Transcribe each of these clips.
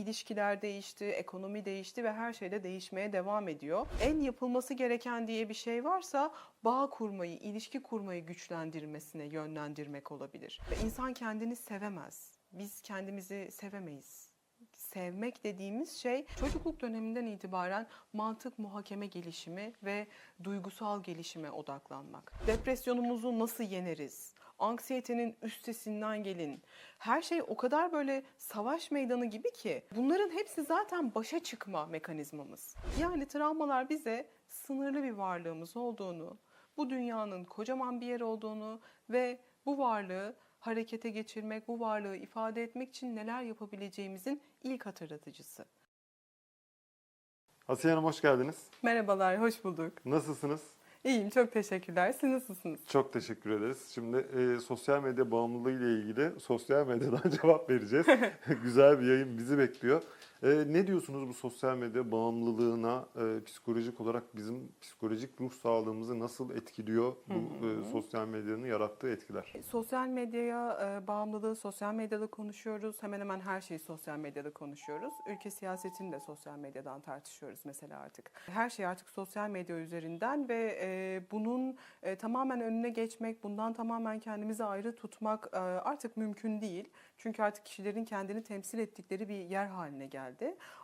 ilişkiler değişti, ekonomi değişti ve her şey de değişmeye devam ediyor. En yapılması gereken diye bir şey varsa bağ kurmayı, ilişki kurmayı güçlendirmesine yönlendirmek olabilir. Ve İnsan kendini sevemez. Biz kendimizi sevemeyiz sevmek dediğimiz şey çocukluk döneminden itibaren mantık muhakeme gelişimi ve duygusal gelişime odaklanmak. Depresyonumuzu nasıl yeneriz? Anksiyetenin üstesinden gelin. Her şey o kadar böyle savaş meydanı gibi ki bunların hepsi zaten başa çıkma mekanizmamız. Yani travmalar bize sınırlı bir varlığımız olduğunu, bu dünyanın kocaman bir yer olduğunu ve bu varlığı harekete geçirmek, bu varlığı ifade etmek için neler yapabileceğimizin ilk hatırlatıcısı. Asiye Hanım hoş geldiniz. Merhabalar, hoş bulduk. Nasılsınız? İyiyim, çok teşekkürler. Siz nasılsınız? Çok teşekkür ederiz. Şimdi e, sosyal medya bağımlılığı ile ilgili sosyal medyadan cevap vereceğiz. Güzel bir yayın bizi bekliyor. E, ne diyorsunuz bu sosyal medya bağımlılığına e, psikolojik olarak bizim psikolojik ruh sağlığımızı nasıl etkiliyor bu e, sosyal medyanın yarattığı etkiler? Sosyal medyaya e, bağımlılığı sosyal medyada konuşuyoruz. Hemen hemen her şeyi sosyal medyada konuşuyoruz. Ülke siyasetini de sosyal medyadan tartışıyoruz mesela artık. Her şey artık sosyal medya üzerinden ve e, bunun e, tamamen önüne geçmek, bundan tamamen kendimizi ayrı tutmak e, artık mümkün değil. Çünkü artık kişilerin kendini temsil ettikleri bir yer haline geldi.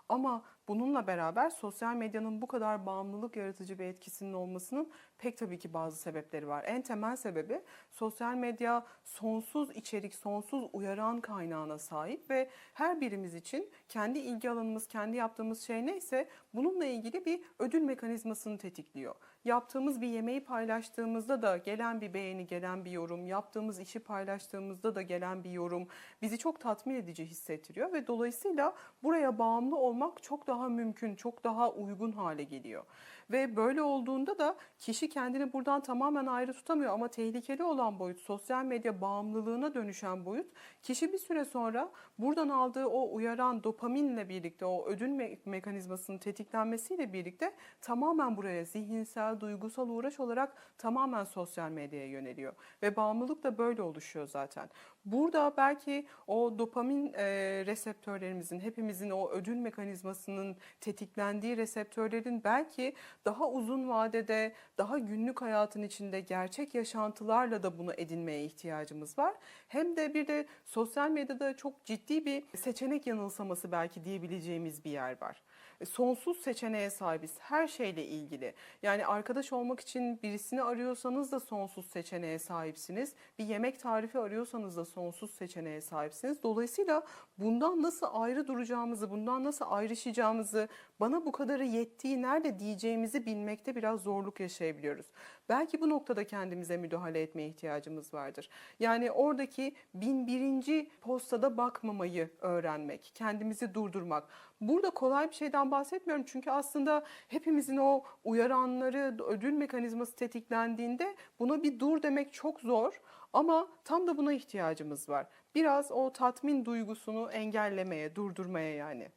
Ama bununla beraber sosyal medyanın bu kadar bağımlılık yaratıcı bir etkisinin olmasının pek tabii ki bazı sebepleri var. En temel sebebi sosyal medya sonsuz içerik, sonsuz uyaran kaynağına sahip ve her birimiz için kendi ilgi alanımız, kendi yaptığımız şey neyse bununla ilgili bir ödül mekanizmasını tetikliyor. Yaptığımız bir yemeği paylaştığımızda da gelen bir beğeni, gelen bir yorum, yaptığımız işi paylaştığımızda da gelen bir yorum bizi çok tatmin edici hissettiriyor ve dolayısıyla buraya bağımlı olmak çok daha mümkün, çok daha uygun hale geliyor. Ve böyle olduğunda da kişi kendini buradan tamamen ayrı tutamıyor ama tehlikeli olan boyut sosyal medya bağımlılığına dönüşen boyut kişi bir süre sonra buradan aldığı o uyaran dopaminle birlikte o ödül me- mekanizmasının tetiklenmesiyle birlikte tamamen buraya zihinsel, duygusal uğraş olarak tamamen sosyal medyaya yöneliyor. Ve bağımlılık da böyle oluşuyor zaten. Burada belki o dopamin e, reseptörlerimizin, hepimizin o ödül mekanizmasının tetiklendiği reseptörlerin belki daha uzun vadede, daha günlük hayatın içinde gerçek yaşantılarla da bunu edinmeye ihtiyacımız var. Hem de bir de sosyal medyada çok ciddi bir seçenek yanılsaması belki diyebileceğimiz bir yer var. E, Sonsuz seçeneğe sahibiz her şeyle ilgili. Yani arkadaş olmak için birisini arıyorsanız da sonsuz seçeneğe sahipsiniz. Bir yemek tarifi arıyorsanız da sonsuz seçeneğe sahipsiniz. Dolayısıyla bundan nasıl ayrı duracağımızı, bundan nasıl ayrışacağımızı, bana bu kadarı yettiği nerede diyeceğimizi bilmekte biraz zorluk yaşayabiliyoruz. Belki bu noktada kendimize müdahale etmeye ihtiyacımız vardır. Yani oradaki bin birinci postada bakmamayı öğrenmek, kendimizi durdurmak. Burada kolay bir şeyden bahsetmiyorum çünkü aslında hepimizin o uyaranları, ödül mekanizması tetiklendiğinde buna bir dur demek çok zor. Ama tam da buna ihtiyacımız var. Biraz o tatmin duygusunu engellemeye, durdurmaya yani.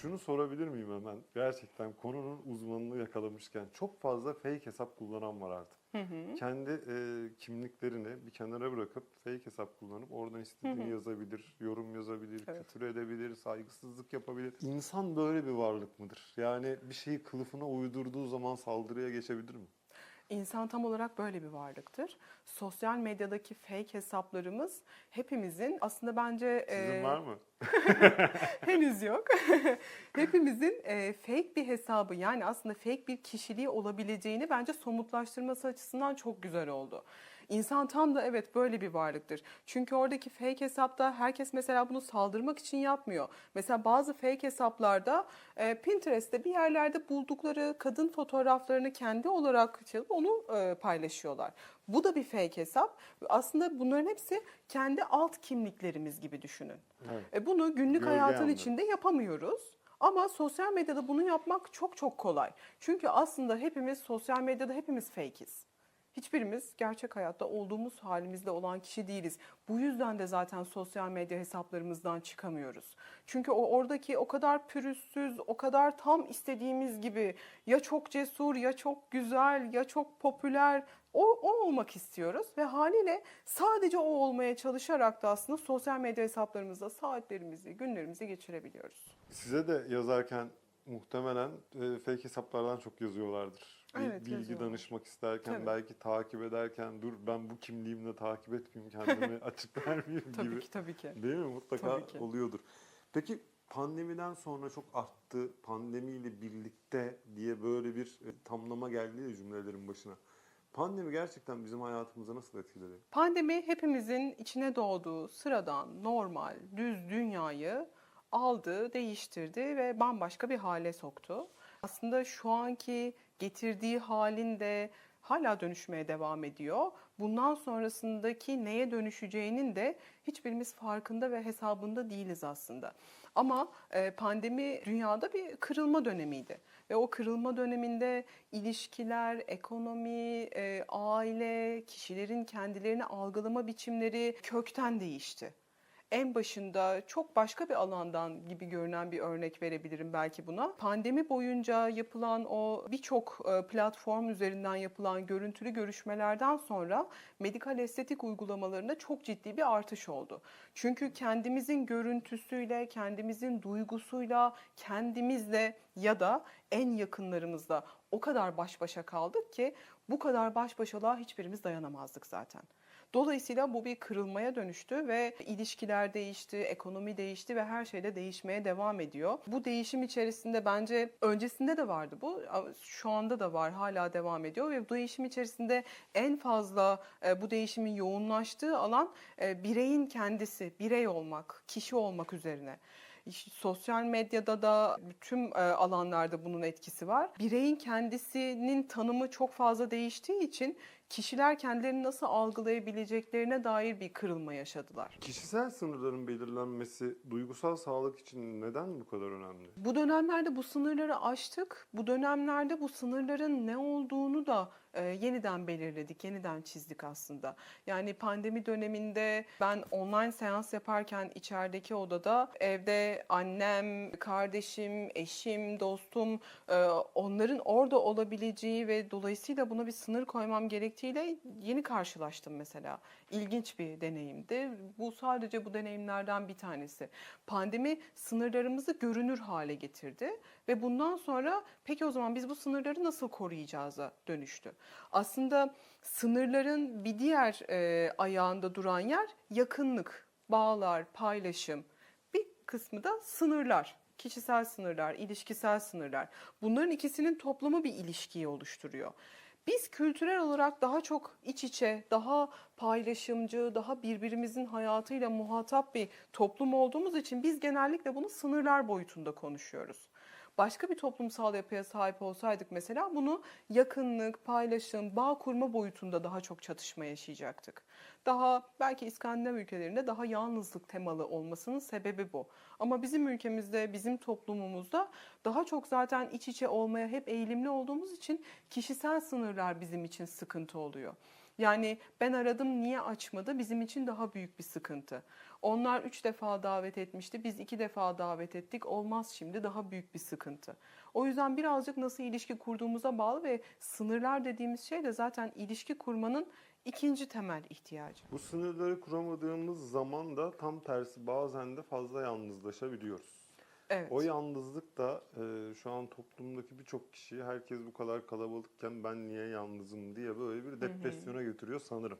Şunu sorabilir miyim hemen? Gerçekten konunun uzmanını yakalamışken çok fazla fake hesap kullanan var artık. Kendi e, kimliklerini bir kenara bırakıp fake hesap kullanıp oradan istediğini yazabilir, yorum yazabilir, Evet. küfür edebilir, saygısızlık yapabilir. İnsan böyle bir varlık mıdır? Yani bir şeyi kılıfına uydurduğu zaman saldırıya geçebilir mi? İnsan tam olarak böyle bir varlıktır. Sosyal medyadaki fake hesaplarımız hepimizin aslında bence Sizin e, var mı? henüz yok. Hepimizin e, fake bir hesabı yani aslında fake bir kişiliği olabileceğini bence somutlaştırması açısından çok güzel oldu. İnsan tam da evet böyle bir varlıktır. Çünkü oradaki fake hesapta herkes mesela bunu saldırmak için yapmıyor. Mesela bazı fake hesaplarda e, Pinterest'te bir yerlerde buldukları kadın fotoğraflarını kendi olarak çalıp onu e, paylaşıyorlar. Bu da bir fake hesap. Aslında bunların hepsi kendi alt kimliklerimiz gibi düşünün. Evet. E, bunu günlük Gölge hayatın yandı. içinde yapamıyoruz. Ama sosyal medyada bunu yapmak çok çok kolay. Çünkü aslında hepimiz sosyal medyada hepimiz fake'iz. Hiçbirimiz gerçek hayatta olduğumuz halimizde olan kişi değiliz. Bu yüzden de zaten sosyal medya hesaplarımızdan çıkamıyoruz. Çünkü o oradaki o kadar pürüzsüz, o kadar tam istediğimiz gibi ya çok cesur, ya çok güzel, ya çok popüler, O, o olmak istiyoruz ve haliyle sadece o olmaya çalışarak da aslında sosyal medya hesaplarımızda saatlerimizi, günlerimizi geçirebiliyoruz. Size de yazarken muhtemelen e, fake hesaplardan çok yazıyorlardır. Bir Evet, bilgi danışmak isterken, Tabii. belki takip ederken dur ben bu kimliğimle takip etmeyeyim kendimi açık vermeyeyim Tabii gibi. ki tabii ki. Değil mi? Mutlaka Tabii ki. oluyordur. Peki pandemiden sonra çok arttı, pandemiyle birlikte diye böyle bir e, tamlama geldi cümlelerin başına. Pandemi gerçekten bizim hayatımıza nasıl etkiledi? Pandemi hepimizin içine doğduğu sıradan, normal, düz dünyayı aldı, değiştirdi ve bambaşka bir hale soktu. Aslında şu anki getirdiği halinde hala dönüşmeye devam ediyor. Bundan sonrasındaki neye dönüşeceğinin de hiçbirimiz farkında ve hesabında değiliz aslında. Ama e, pandemi dünyada bir kırılma dönemiydi. Ve o kırılma döneminde ilişkiler, ekonomi, e, aile, kişilerin kendilerini algılama biçimleri kökten değişti. En başında çok başka bir alandan gibi görünen bir örnek verebilirim belki buna. Pandemi boyunca yapılan o birçok e, platform üzerinden yapılan görüntülü görüşmelerden sonra medikal estetik uygulamalarında çok ciddi bir artış oldu. Çünkü kendimizin görüntüsüyle, kendimizin duygusuyla, kendimizle ya da en yakınlarımızla o kadar baş başa kaldık ki bu kadar baş başalığa hiçbirimiz dayanamazdık zaten. Dolayısıyla bu bir kırılmaya dönüştü ve ilişkiler değişti, ekonomi değişti ve her şey de değişmeye devam ediyor. Bu değişim içerisinde bence öncesinde de vardı bu, şu anda da var, hala devam ediyor ve bu değişim içerisinde en fazla e, bu değişimin yoğunlaştığı alan e, bireyin kendisi, birey olmak, kişi olmak üzerine. Sosyal medyada da tüm e, alanlarda bunun etkisi var. Bireyin kendisinin tanımı çok fazla değiştiği için kişiler kendilerini nasıl algılayabileceklerine dair bir kırılma yaşadılar. Kişisel sınırların belirlenmesi duygusal sağlık için neden bu kadar önemli? Bu dönemlerde bu sınırları aştık. Bu dönemlerde bu sınırların ne olduğunu da e, yeniden belirledik, yeniden çizdik aslında. Yani pandemi döneminde ben online seans yaparken içerideki odada evde annem, kardeşim, eşim, dostum e, onların orada olabileceği ve dolayısıyla buna bir sınır koymam gerektiğiyle yeni karşılaştım mesela. İlginç bir deneyimdi. Bu sadece bu deneyimlerden bir tanesi. Pandemi sınırlarımızı görünür hale getirdi ve bundan sonra peki o zaman biz bu sınırları nasıl koruyacağıza dönüştü. Aslında sınırların bir diğer e, ayağında duran yer yakınlık, bağlar, paylaşım. Bir kısmı da sınırlar. Kişisel sınırlar, ilişkisel sınırlar. Bunların ikisinin toplamı bir ilişkiyi oluşturuyor. Biz kültürel olarak daha çok iç içe, daha paylaşımcı, daha birbirimizin hayatıyla muhatap bir toplum olduğumuz için biz genellikle bunu sınırlar boyutunda konuşuyoruz. Başka bir toplumsal yapıya sahip olsaydık mesela bunu yakınlık, paylaşım, bağ kurma boyutunda daha çok çatışma yaşayacaktık. Daha belki İskandinav ülkelerinde daha yalnızlık temalı olmasının sebebi bu. Ama bizim ülkemizde, bizim toplumumuzda daha çok zaten iç içe olmaya hep eğilimli olduğumuz için kişisel sınırlar bizim için sıkıntı oluyor. Yani ben aradım niye açmadı bizim için daha büyük bir sıkıntı. Onlar üç defa davet etmişti biz iki defa davet ettik olmaz şimdi daha büyük bir sıkıntı. O yüzden birazcık nasıl ilişki kurduğumuza bağlı ve sınırlar dediğimiz şey de zaten ilişki kurmanın ikinci temel ihtiyacı. Bu sınırları kuramadığımız zaman da tam tersi bazen de fazla yalnızlaşabiliyoruz. Evet. O yalnızlık da e, şu an toplumdaki birçok kişiyi herkes bu kadar kalabalıkken ben niye yalnızım diye böyle bir depresyona götürüyor sanırım.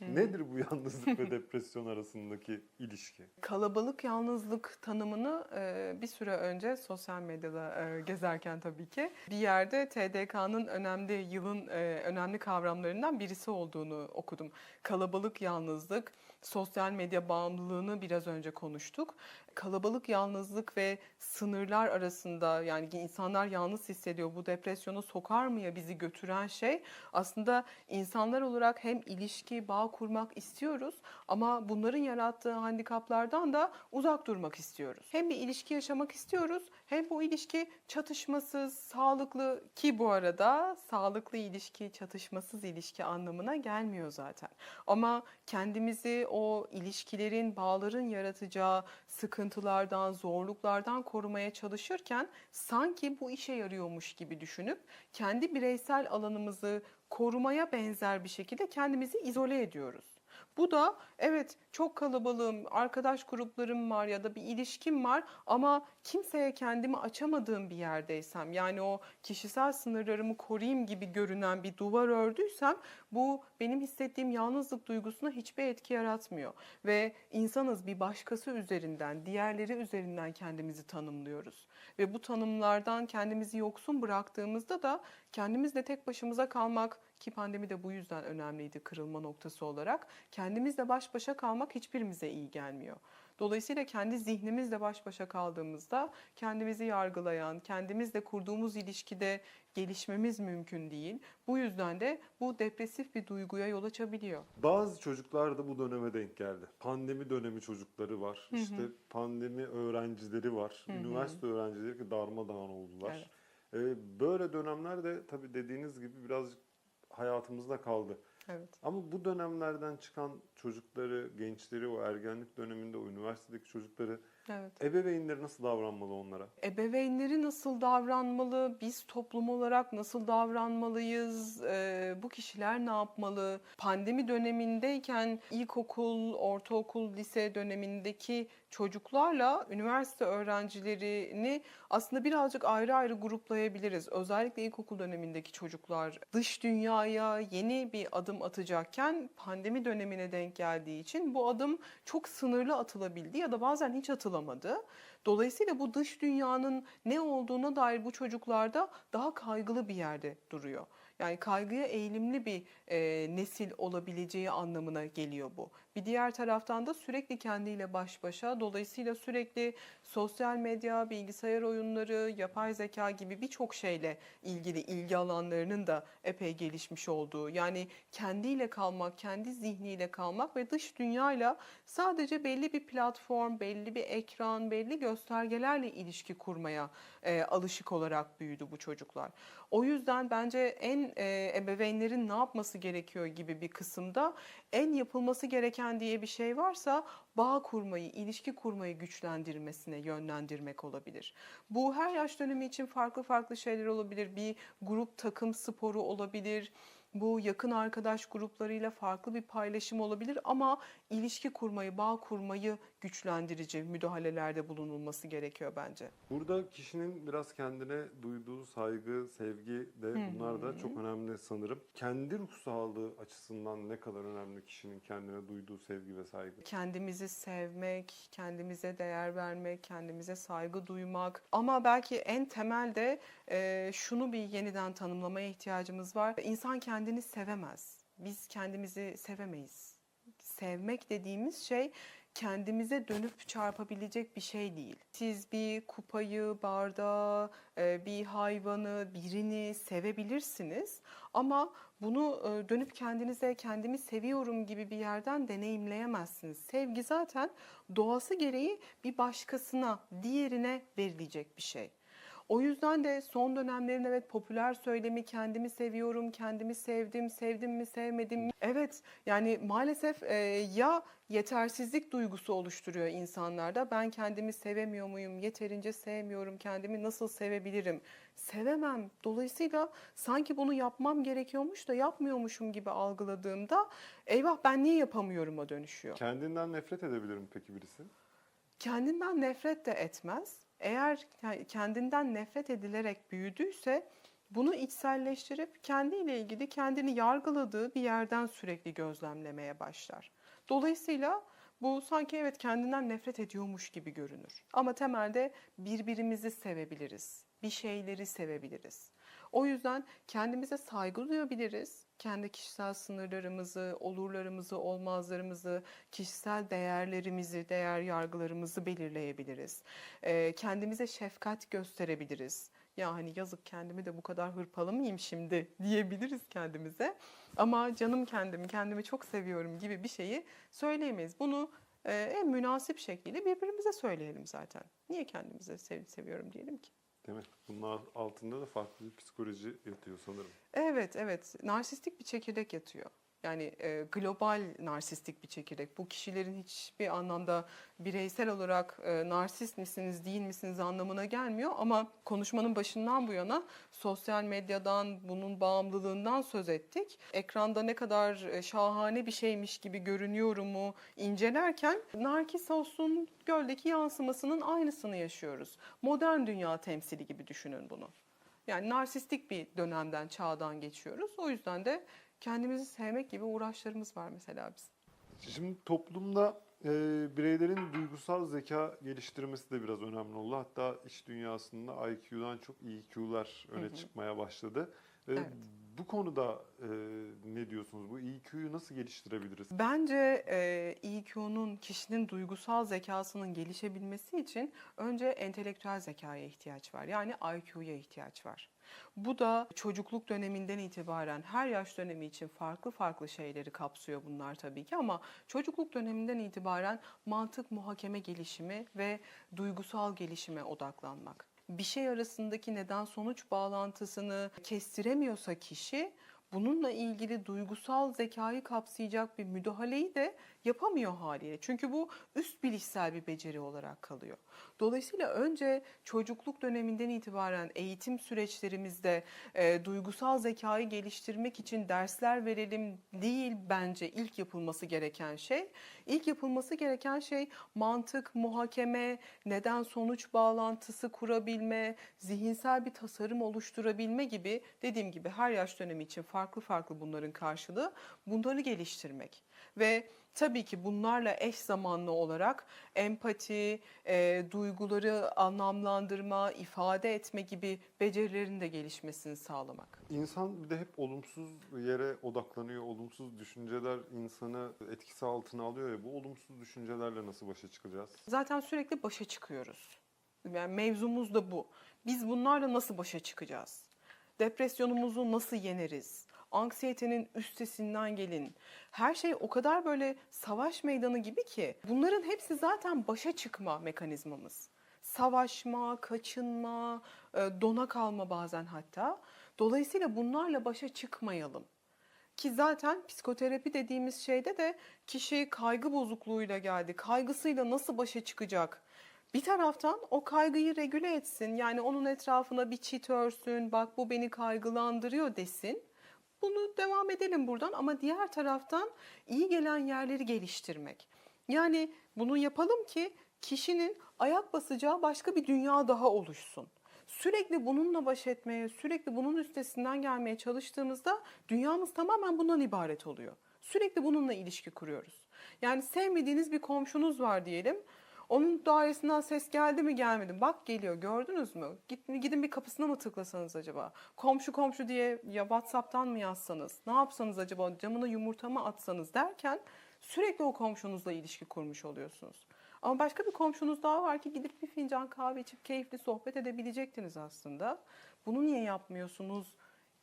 Nedir bu yalnızlık ve depresyon arasındaki ilişki? Kalabalık yalnızlık tanımını e, bir süre önce sosyal medyada e, gezerken tabii ki bir yerde TDK'nın önemli yılın e, önemli kavramlarından birisi olduğunu okudum. Kalabalık yalnızlık, sosyal medya bağımlılığını biraz önce konuştuk. Kalabalık yalnızlık ve sınırlar arasında yani insanlar yalnız hissediyor. Bu depresyona sokar mı ya bizi götüren şey aslında insanlar olarak hem ilişki, bağ kurmak istiyoruz ama bunların yarattığı handikaplardan da uzak durmak istiyoruz. Hem bir ilişki yaşamak istiyoruz hem bu ilişki çatışmasız, sağlıklı ki bu arada sağlıklı ilişki çatışmasız ilişki anlamına gelmiyor zaten. Ama kendimizi o ilişkilerin, bağların yaratacağı sıkıntılardan, zorluklardan korumaya çalışırken sanki bu işe yarıyormuş gibi düşünüp kendi bireysel alanımızı korumaya benzer bir şekilde kendimizi izole ediyoruz. Bu da evet çok kalabalığım, arkadaş gruplarım var ya da bir ilişkim var ama kimseye kendimi açamadığım bir yerdeysem yani o kişisel sınırlarımı koruyayım gibi görünen bir duvar ördüysem bu benim hissettiğim yalnızlık duygusuna hiçbir etki yaratmıyor. Ve insanız bir başkası üzerinden, diğerleri üzerinden kendimizi tanımlıyoruz. Ve bu tanımlardan kendimizi yoksun bıraktığımızda da kendimizle tek başımıza kalmak ki pandemi de bu yüzden önemliydi kırılma noktası olarak. Kendimizle baş başa kalmak hiçbirimize iyi gelmiyor. Dolayısıyla kendi zihnimizle baş başa kaldığımızda kendimizi yargılayan, kendimizle kurduğumuz ilişkide gelişmemiz mümkün değil. Bu yüzden de bu depresif bir duyguya yol açabiliyor. Bazı çocuklar da bu döneme denk geldi. Pandemi dönemi çocukları var. İşte pandemi öğrencileri var. Üniversite öğrencileri ki darmadağın oldular. Ee, böyle dönemler de tabii dediğiniz gibi birazcık hayatımızda kaldı. Evet. Ama bu dönemlerden çıkan çocukları, gençleri, o ergenlik döneminde, o üniversitedeki çocukları Evet. ebeveynleri nasıl davranmalı onlara? Ebeveynleri nasıl davranmalı? Biz toplum olarak nasıl davranmalıyız? Ee, bu kişiler ne yapmalı? Pandemi dönemindeyken ilkokul, ortaokul, lise dönemindeki çocuklarla üniversite öğrencilerini aslında birazcık ayrı ayrı gruplayabiliriz. Özellikle ilkokul dönemindeki çocuklar dış dünyaya yeni bir adım atacakken pandemi dönemine denk geldiği için bu adım çok sınırlı atılabildi ya da bazen hiç atılamadı. Dolayısıyla bu dış dünyanın ne olduğuna dair bu çocuklarda daha kaygılı bir yerde duruyor. Yani kaygıya eğilimli bir e, nesil olabileceği anlamına geliyor bu. Bir diğer taraftan da sürekli kendiyle baş başa, dolayısıyla sürekli sosyal medya, bilgisayar oyunları, yapay zeka gibi birçok şeyle ilgili ilgi alanlarının da epey gelişmiş olduğu, yani kendiyle kalmak, kendi zihniyle kalmak ve dış dünyayla sadece belli bir platform, belli bir ekran, belli göstergelerle ilişki kurmaya e, alışık olarak büyüdü bu çocuklar. O yüzden bence en e, ebeveynlerin ne yapması gerekiyor gibi bir kısımda en yapılması gereken diye bir şey varsa bağ kurmayı, ilişki kurmayı güçlendirmesine yönlendirmek olabilir. Bu her yaş dönemi için farklı farklı şeyler olabilir. Bir grup takım sporu olabilir. Bu yakın arkadaş gruplarıyla farklı bir paylaşım olabilir ama ilişki kurmayı, bağ kurmayı güçlendirici müdahalelerde bulunulması gerekiyor bence. Burada kişinin biraz kendine duyduğu saygı, sevgi de bunlar da çok önemli sanırım. Kendi ruh sağlığı açısından ne kadar önemli kişinin kendine duyduğu sevgi ve saygı? Kendimizi sevmek, kendimize değer vermek, kendimize saygı duymak. Ama belki en temelde e, şunu bir yeniden tanımlamaya ihtiyacımız var. İnsan kendini sevemez. Biz kendimizi sevemeyiz. Sevmek dediğimiz şey kendimize dönüp çarpabilecek bir şey değil. Siz bir kupayı, bardağı, e, bir hayvanı, birini sevebilirsiniz ama bunu e, dönüp kendinize kendimi seviyorum gibi bir yerden deneyimleyemezsiniz. Sevgi zaten doğası gereği bir başkasına, diğerine verilecek bir şey. O yüzden de son dönemlerin evet popüler söylemi kendimi seviyorum, kendimi sevdim, sevdim mi sevmedim mi? Evet yani maalesef e, ya yetersizlik duygusu oluşturuyor insanlarda. Ben kendimi sevemiyor muyum? Yeterince sevmiyorum. Kendimi nasıl sevebilirim? Sevemem. Dolayısıyla sanki bunu yapmam gerekiyormuş da yapmıyormuşum gibi algıladığımda eyvah ben niye yapamıyorum'a dönüşüyor. Kendinden nefret edebilir mi peki birisi? Kendinden nefret de etmez. Eğer kendinden nefret edilerek büyüdüyse bunu içselleştirip kendiyle ilgili kendini yargıladığı bir yerden sürekli gözlemlemeye başlar. Dolayısıyla bu sanki evet kendinden nefret ediyormuş gibi görünür. Ama temelde birbirimizi sevebiliriz. Bir şeyleri sevebiliriz. O yüzden kendimize saygı duyabiliriz. Kendi kişisel sınırlarımızı, olurlarımızı, olmazlarımızı, kişisel değerlerimizi, değer yargılarımızı belirleyebiliriz. Ee, kendimize şefkat gösterebiliriz. Ya hani yazık kendimi de bu kadar hırpalı mıyım şimdi diyebiliriz kendimize. Ama canım kendimi, kendimi çok seviyorum gibi bir şeyi söyleyemeyiz. Bunu e, en münasip şekliyle birbirimize söyleyelim zaten. Niye kendimize sev seviyorum diyelim ki? Değil mi? Bunun altında da farklı bir psikoloji yatıyor sanırım. Evet, evet. Narsistik bir çekirdek yatıyor. Yani e, global narsistik bir çekirdek. Bu kişilerin hiçbir anlamda bireysel olarak e, narsist misiniz değil misiniz anlamına gelmiyor. Ama konuşmanın başından bu yana sosyal medyadan, bunun bağımlılığından söz ettik. Ekranda ne kadar e, şahane bir şeymiş gibi görünüyorumu incelerken Narkissos'un göldeki yansımasının aynısını yaşıyoruz. Modern dünya temsili gibi düşünün bunu. Yani narsistik bir dönemden, çağdan geçiyoruz. O yüzden de kendimizi sevmek gibi uğraşlarımız var mesela bizim. Şimdi toplumda e, bireylerin duygusal zeka geliştirmesi de biraz önemli oldu. Hatta iş dünyasında IQ'dan çok EQ'lar öne Hı hı. çıkmaya başladı. E, Evet. Bu konuda e, ne diyorsunuz? Bu EQ'yu nasıl geliştirebiliriz? Bence e, EQ'nun kişinin duygusal zekasının gelişebilmesi için önce entelektüel zekaya ihtiyaç var. Yani IQ'ya ihtiyaç var. Bu da çocukluk döneminden itibaren her yaş dönemi için farklı farklı şeyleri kapsıyor bunlar tabii ki ama çocukluk döneminden itibaren mantık muhakeme gelişimi ve duygusal gelişime odaklanmak. Bir şey arasındaki neden sonuç bağlantısını kestiremiyorsa kişi bununla ilgili duygusal zekayı kapsayacak bir müdahaleyi de yapamıyor haliyle. Çünkü bu üst bilişsel bir beceri olarak kalıyor. Dolayısıyla önce çocukluk döneminden itibaren eğitim süreçlerimizde e, duygusal zekayı geliştirmek için dersler verelim değil bence ilk yapılması gereken şey. İlk yapılması gereken şey mantık, muhakeme, neden sonuç bağlantısı kurabilme, zihinsel bir tasarım oluşturabilme gibi dediğim gibi her yaş dönemi için farklı farklı bunların karşılığı bunları geliştirmek. Ve tabii ki bunlarla eş zamanlı olarak empati, e, duyguları anlamlandırma, ifade etme gibi becerilerin de gelişmesini sağlamak. İnsan bir de hep olumsuz yere odaklanıyor. Olumsuz düşünceler insanı etkisi altına alıyor ya. Bu olumsuz düşüncelerle nasıl başa çıkacağız? Zaten sürekli başa çıkıyoruz. Yani mevzumuz da bu. Biz bunlarla nasıl başa çıkacağız? Depresyonumuzu nasıl yeneriz? Anksiyetenin üstesinden gelin. Her şey o kadar böyle savaş meydanı gibi ki bunların hepsi zaten başa çıkma mekanizmamız. Savaşma, kaçınma, e, dona kalma bazen hatta. Dolayısıyla bunlarla başa çıkmayalım. Ki zaten psikoterapi dediğimiz şeyde de kişi kaygı bozukluğuyla geldi. Kaygısıyla nasıl başa çıkacak? Bir taraftan o kaygıyı regüle etsin. Yani onun etrafına bir çit örsün. Bak bu beni kaygılandırıyor desin. Bunu devam edelim buradan ama diğer taraftan iyi gelen yerleri geliştirmek. Yani bunu yapalım ki kişinin ayak basacağı başka bir dünya daha oluşsun. Sürekli bununla baş etmeye, sürekli bunun üstesinden gelmeye çalıştığımızda dünyamız tamamen bundan ibaret oluyor. Sürekli bununla ilişki kuruyoruz. Yani sevmediğiniz bir komşunuz var diyelim. Onun dairesinden ses geldi mi gelmedi mi? Bak geliyor gördünüz mü? Gidin, bir kapısına mı tıklasanız acaba? Komşu komşu diye ya Whatsapp'tan mı yazsanız? Ne yapsanız acaba? Camına yumurta mı atsanız derken sürekli o komşunuzla ilişki kurmuş oluyorsunuz. Ama başka bir komşunuz daha var ki gidip bir fincan kahve içip keyifli sohbet edebilecektiniz aslında. Bunu niye yapmıyorsunuz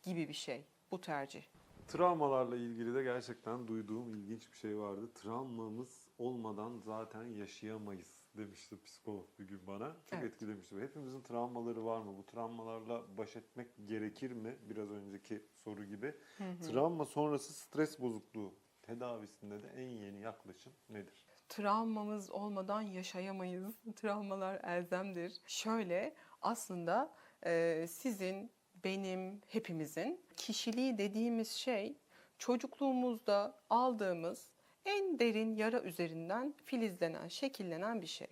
gibi bir şey bu tercih. Travmalarla ilgili de gerçekten duyduğum ilginç bir şey vardı. Travmamız olmadan zaten yaşayamayız demişti psikolog bir gün bana. Çok Evet. etkilemişti. Hepimizin travmaları var mı? Bu travmalarla baş etmek gerekir mi? Biraz önceki soru gibi. Travma sonrası stres bozukluğu tedavisinde de en yeni yaklaşım nedir? travmamız olmadan yaşayamayız. Travmalar elzemdir. Şöyle aslında e, sizin, benim, hepimizin kişiliği dediğimiz şey çocukluğumuzda aldığımız en derin yara üzerinden filizlenen, şekillenen bir şey.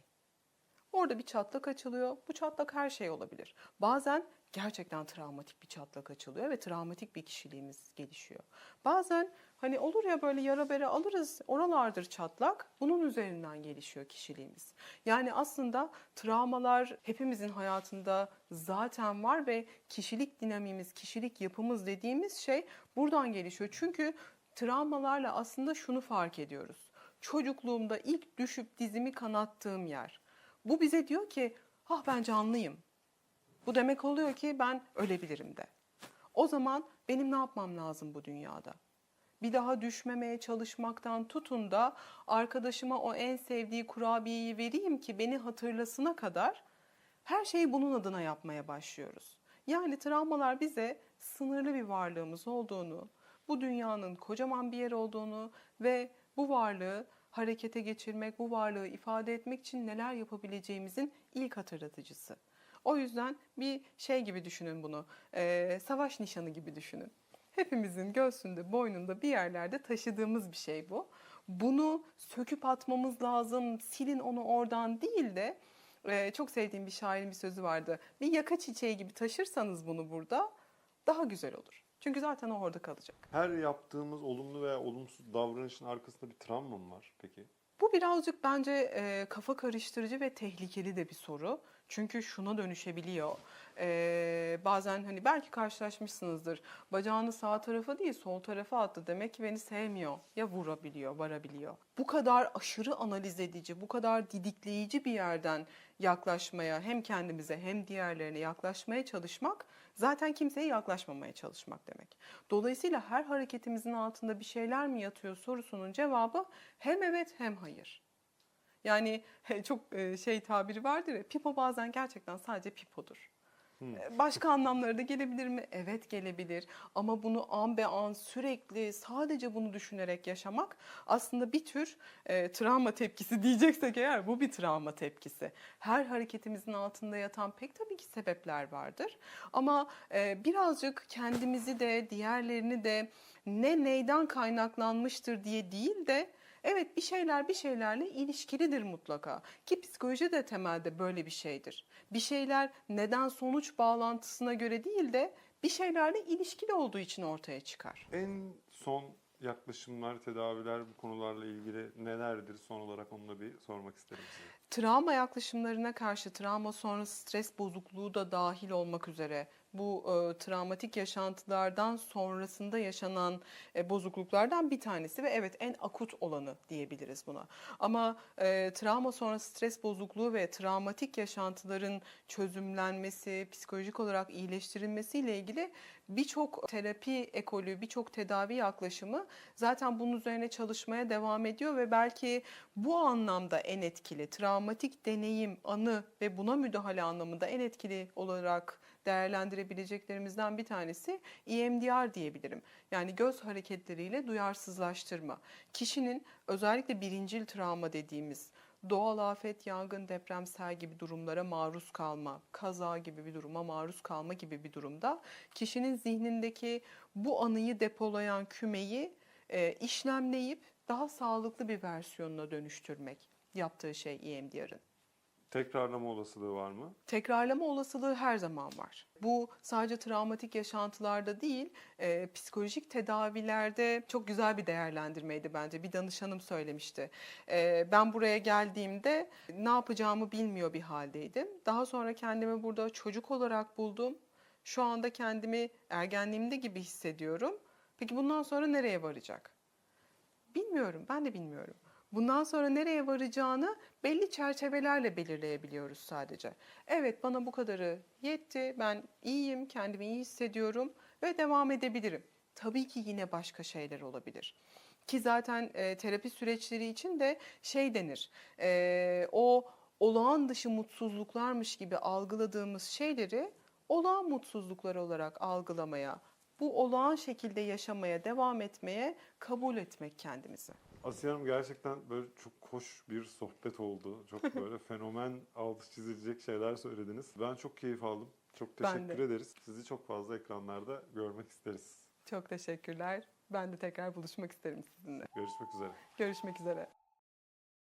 Orada bir çatlak açılıyor. Bu çatlak her şey olabilir. Bazen gerçekten travmatik bir çatlak açılıyor ve travmatik bir kişiliğimiz gelişiyor. Bazen hani olur ya böyle yara bere alırız oralardır çatlak. Bunun üzerinden gelişiyor kişiliğimiz. Yani aslında travmalar hepimizin hayatında zaten var ve kişilik dinamimiz, kişilik yapımız dediğimiz şey buradan gelişiyor. Çünkü travmalarla aslında şunu fark ediyoruz. Çocukluğumda ilk düşüp dizimi kanattığım yer. Bu bize diyor ki, ah ben canlıyım. Bu demek oluyor ki ben ölebilirim de. O zaman benim ne yapmam lazım bu dünyada? Bir daha düşmemeye çalışmaktan tutun da arkadaşıma o en sevdiği kurabiyeyi vereyim ki beni hatırlasına kadar her şeyi bunun adına yapmaya başlıyoruz. Yani travmalar bize sınırlı bir varlığımız olduğunu, bu dünyanın kocaman bir yer olduğunu ve bu varlığı harekete geçirmek, bu varlığı ifade etmek için neler yapabileceğimizin ilk hatırlatıcısı. O yüzden bir şey gibi düşünün bunu, eee, savaş nişanı gibi düşünün. Hepimizin göğsünde, boynunda bir yerlerde taşıdığımız bir şey bu. Bunu söküp atmamız lazım, silin onu oradan değil de eee, çok sevdiğim bir şairin bir sözü vardı. Bir yaka çiçeği gibi taşırsanız bunu burada daha güzel olur. Çünkü zaten o orada kalacak. Her yaptığımız olumlu veya olumsuz davranışın arkasında bir travma mı var peki? Bu birazcık bence e, kafa karıştırıcı ve tehlikeli de bir soru. Çünkü şuna dönüşebiliyor. E, bazen hani belki karşılaşmışsınızdır. Bacağını sağ tarafa değil sol tarafa attı. Demek ki beni sevmiyor. Ya vurabiliyor, varabiliyor. Bu kadar aşırı analiz edici, bu kadar didikleyici bir yerden yaklaşmaya hem kendimize hem diğerlerine yaklaşmaya çalışmak zaten kimseye yaklaşmamaya çalışmak demek. Dolayısıyla her hareketimizin altında bir şeyler mi yatıyor sorusunun cevabı hem evet hem hayır. Yani çok e, şey tabiri vardır ya, pipo bazen gerçekten sadece pipodur. E, Başka anlamları da gelebilir mi? Evet gelebilir. Ama bunu an be an sürekli sadece bunu düşünerek yaşamak aslında bir tür e, travma tepkisi diyeceksek eğer bu bir travma tepkisi. Her hareketimizin altında yatan pek tabii ki sebepler vardır. Ama e, birazcık kendimizi de diğerlerini de ne neyden kaynaklanmıştır diye değil de Evet bir şeyler bir şeylerle ilişkilidir mutlaka. Ki psikoloji de temelde böyle bir şeydir. Bir şeyler neden sonuç bağlantısına göre değil de bir şeylerle ilişkili olduğu için ortaya çıkar. En son yaklaşımlar, tedaviler bu konularla ilgili nelerdir? Son olarak onu da bir sormak isterim size. Travma yaklaşımlarına karşı travma sonrası stres bozukluğu da dahil olmak üzere bu e, travmatik yaşantılardan sonrasında yaşanan e, bozukluklardan bir tanesi ve evet en akut olanı diyebiliriz buna. Ama e, travma sonrası stres bozukluğu ve travmatik yaşantıların çözümlenmesi, psikolojik olarak iyileştirilmesiyle ilgili birçok terapi ekolü, birçok tedavi yaklaşımı zaten bunun üzerine çalışmaya devam ediyor ve belki bu anlamda en etkili, travmatik deneyim, anı ve buna müdahale anlamında en etkili olarak değerlendirebileceklerimizden bir tanesi EMDR diyebilirim. Yani göz hareketleriyle duyarsızlaştırma. Kişinin özellikle birincil travma dediğimiz doğal afet, yangın, depremsel gibi durumlara maruz kalma, kaza gibi bir duruma maruz kalma gibi bir durumda kişinin zihnindeki bu anıyı depolayan kümeyi e, işlemleyip daha sağlıklı bir versiyonuna dönüştürmek yaptığı şey EMDR'ın. Tekrarlama olasılığı var mı? Tekrarlama olasılığı her zaman var. Bu sadece travmatik yaşantılarda değil, e, psikolojik tedavilerde çok güzel bir değerlendirmeydi bence. Bir danışanım söylemişti. E, ben buraya geldiğimde ne yapacağımı bilmiyor bir haldeydim. Daha sonra kendimi burada çocuk olarak buldum. Şu anda kendimi ergenliğimde gibi hissediyorum. Peki bundan sonra nereye varacak? Bilmiyorum, ben de bilmiyorum. Bundan sonra nereye varacağını belli çerçevelerle belirleyebiliyoruz sadece. Evet bana bu kadarı yetti, ben iyiyim, kendimi iyi hissediyorum ve devam edebilirim. Tabii ki yine başka şeyler olabilir. Ki zaten e, terapi süreçleri için de şey denir, e, o olağan dışı mutsuzluklarmış gibi algıladığımız şeyleri olağan mutsuzluklar olarak algılamaya, bu olağan şekilde yaşamaya devam etmeye kabul etmek kendimizi. Asiye Hanım gerçekten böyle çok hoş bir sohbet oldu. Çok böyle fenomen altı çizilecek şeyler söylediniz. Ben çok keyif aldım. Çok teşekkür de. ederiz. Sizi çok fazla ekranlarda görmek isteriz. Çok teşekkürler. Ben de tekrar buluşmak isterim sizinle. Görüşmek üzere. Görüşmek üzere.